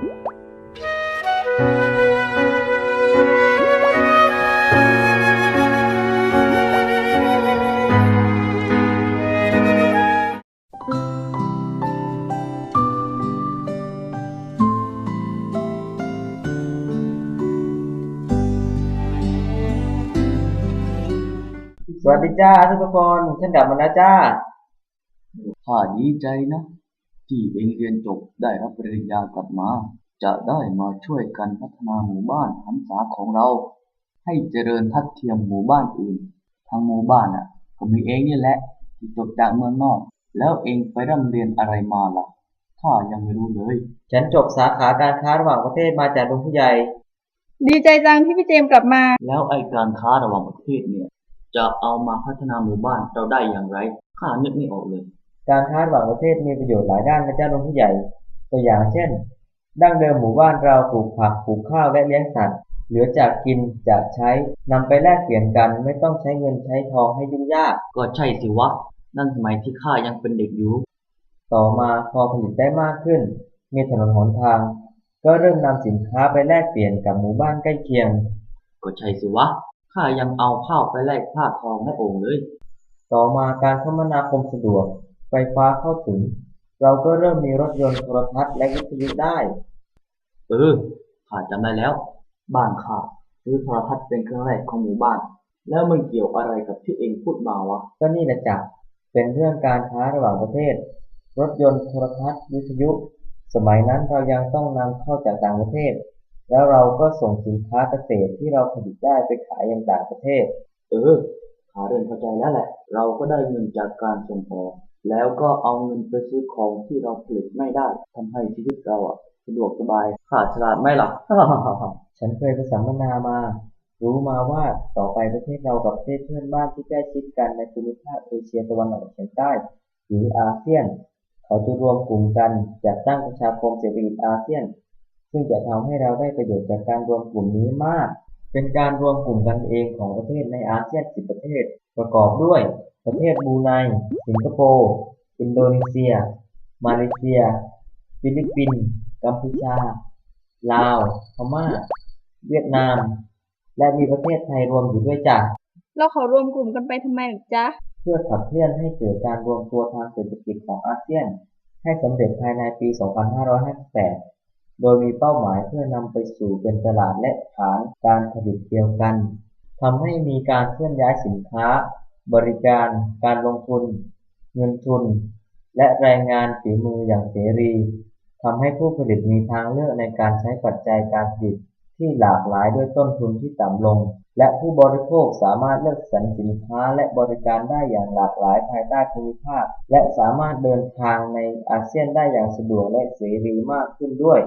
สวัสดีจ้าทุกคน ฉันกลับมาแล้วจ้าข้าดีใจนะ ที่เองเรียนจบได้รับปริญญากลับมา จะได้มาช่วยกันพัฒนาหมู่บ้านหันษาของเรา ให้เจริญทัดเทียมหมู่บ้านอื่น ทางหมู่บ้านอะ ก็มีเองนี่แหละที่จบจากเมืองนอก แล้วเองไปร่ำเรียนอะไรมาล่ะข้ายังไม่รู้เลย ฉันจบสาขาการค้าระหว่างประเทศมาจากลุงผู้ใหญ่ ดีใจจังที่พี่เจมส์กลับมา แล้วไอ้การค้าระหว่างประเทศเนี่ย จะเอามาพัฒนาหมู่บ้านเราได้อย่างไรข้านึกไม่ออกเลย การค้าระหว่างประเทศมีประโยชน์หลายด้านนะจ้าลุงผู้ใหญ่ ตัวอย่างเช่น ดั้งเดิมหมู่บ้านเราปลูกผักปลูกข้าวและเลี้ยงสัตว์ เหลือจากกินจากใช้นำไปแลกเปลี่ยนกันไม่ต้องใช้เงินใช้ทองให้ยุ่งยาก ก็ใช่สิวะ นั่นสมัยที่ข้ายังเป็นเด็กอยู่ ต่อมาพอผลิตได้มากขึ้น มีถนนหนทาง ก็เริ่มนำสินค้าไปแลกเปลี่ยนกับหมู่บ้านใกล้เคียง ก็ใช่สิวะ ข้ายังเอาข้าวไปแลกผ้าทองให้โอ่งเลย ต่อมาการคมนาคมสะดวก ไฟฟ้าเข้าถึง เราก็เริ่มมีรถยนต์โทรทัศน์และวิทยุได้ เออข้าจำได้แล้ว บ้านข้าซื้อโทรทัศน์เป็นเครื่องแรกของหมู่บ้าน แล้วมันเกี่ยวอะไรกับที่เองพูดมาวะ ก็นี่แหละจ้ะเป็นเรื่องการค้าระหว่างประเทศ รถยนต์โทรทัศน์วิทยุ สมัยนั้นเรายังต้องนำเข้าจากต่างประเทศ แล้วเราก็ส่งสินค้าเกษตรที่เราผลิตได้ไปขายยังต่างประเทศ เออข้าเริ่มเข้าใจแล้วแหละ เราก็ได้เงินจากการส่งออก แล้วก็เอาเงินไปซื้อของที่เราผลิตไม่ได้ทำให้ชีวิตเราอะสะดวกสบายข้าฉลาดไหมล่ะฉันเคยไปสัมมนามา รู้มาว่าต่อไปประเทศเรากับประเทศเพื่อนบ้านที่ใกล้ชิดกันในภูมิภาคเอเชียตะวันออกเฉียงใต้ หรืออาเซียน เขาจะรวมกลุ่มกันจัดตั้งประชาคมเศรษฐกิจอาเซียน ซึ่งจะทำให้เราได้ประโยชน์จากการรวมกลุ่มนี้มาก เป็นการรวมกลุ่มกันเองของประเทศในอาเซียน 10 ประเทศ ประกอบด้วย ประเทศบรูไน สิงคโปร์ อินโดนีเซีย มาเลเซีย ฟิลิปปินส์ กัมพูชา ลาว พม่า เวียดนาม และมีประเทศไทยรวมอยู่ด้วยจ้ะเราขอรวมกลุ่มกันไปทำไมหรอจ๊ะ เพื่อขับเคลื่อนให้เกิดการรวมตัวทางเศรษฐกิจของอาเซียน ให้สำเร็จภายในปี 2558 โดยมีเป้าหมายเพื่อนำไปสู่เป็นตลาดและฐานการผลิตเดียวกันทำให้มีการเคลื่อนย้ายสินค้า บริการ การลงทุน เงินทุน และแรงงานฝีมืออย่างเสรีทำให้ผู้ผลิตมีทางเลือกในการใช้ปัจจัยการผลิตที่หลากหลายด้วยต้นทุนที่ต่ำลง และผู้บริโภคสามารถเลือกสรรสินค้าและบริการได้อย่างหลากหลายภายใต้ภูมิภาค และสามารถเดินทางในอาเซียนได้อย่างสะดวกและเสรีมากขึ้นด้วย